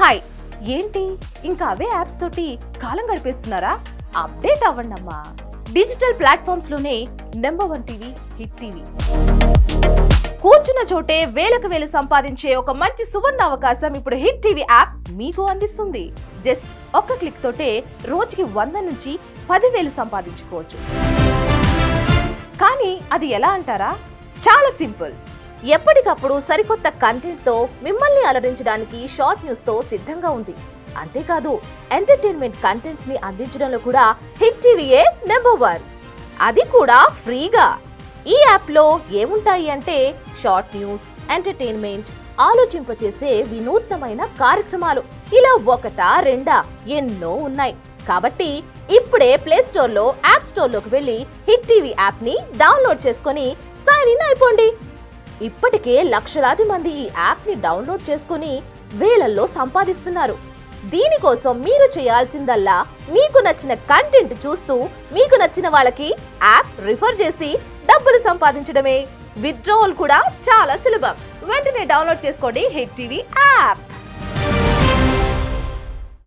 Hi. ఏంటి? ఇంకా అవే apps తోటి కాలం గడిపేస్తున్నారా? అప్డేట్ అవ్వండి అమ్మా digital ప్లాట్ఫామ్స్లోనే number one TV hit TV. కూర్చున్న చోటే వేలకు వేలు సంపాదించే ఒక మంచి సువర్ణ అవకాశం ఇప్పుడు హిట్ టీవీ యాప్ మీకు అందిస్తుంది. జస్ట్ ఒక్క క్లిక్ తోటే రోజుకి వంద నుంచి పదివేలు సంపాదించుకోవచ్చు. కానీ అది ఎలా అంటారా? చాలా సింపుల్. ఎప్పటికప్పుడు సరికొత్త కంటెంట్తో మిమ్మల్ని అలరించడానికి షార్ట్ న్యూస్తో సిద్ధంగా ఉంది. అంతేకాదు ఎంటర్టైన్మెంట్ కంటెంట్స్ని అందించడంలో కూడా హిట్ టీవీయే నెంబర్ వన్. అది కూడా ఫ్రీగా. ఈ యాప్లో ఏముంటాయి అంటే షార్ట్ న్యూస్ ఎంటర్టైన్మెంట్ ఆలోచింపచేసే వినూత్నమైన కార్యక్రమాలు. ఇలా ఒకటా రెండా ఎన్నో ఉన్నాయి. కాబట్టి ఇప్పుడే ప్లే స్టోర్లో యాప్ స్టోర్లోకి వెళ్ళి హిట్ టీవీ యాప్ని డౌన్లోడ్ చేసుకొని సైన్ ఇన్ అయిపోండి. ఇప్పటికే లక్షలాది మంది ఈ యాప్ని డౌన్లోడ్ చేసుకుని వేలల్లో సంపాదిస్తున్నారు. దీనికోసం మీరు చేయాల్సిందల్లా మీకు నచ్చిన కంటెంట్ చూస్తూ మీకు నచ్చిన వాళ్ళకి యాప్ రిఫర్ చేసి డబ్బులు సంపాదించడమే. విత్డ్రావల్ కూడా చాలా సులభం. వెంటనే డౌన్లోడ్ చేసుకోండి హిట్ టీవీ యాప్.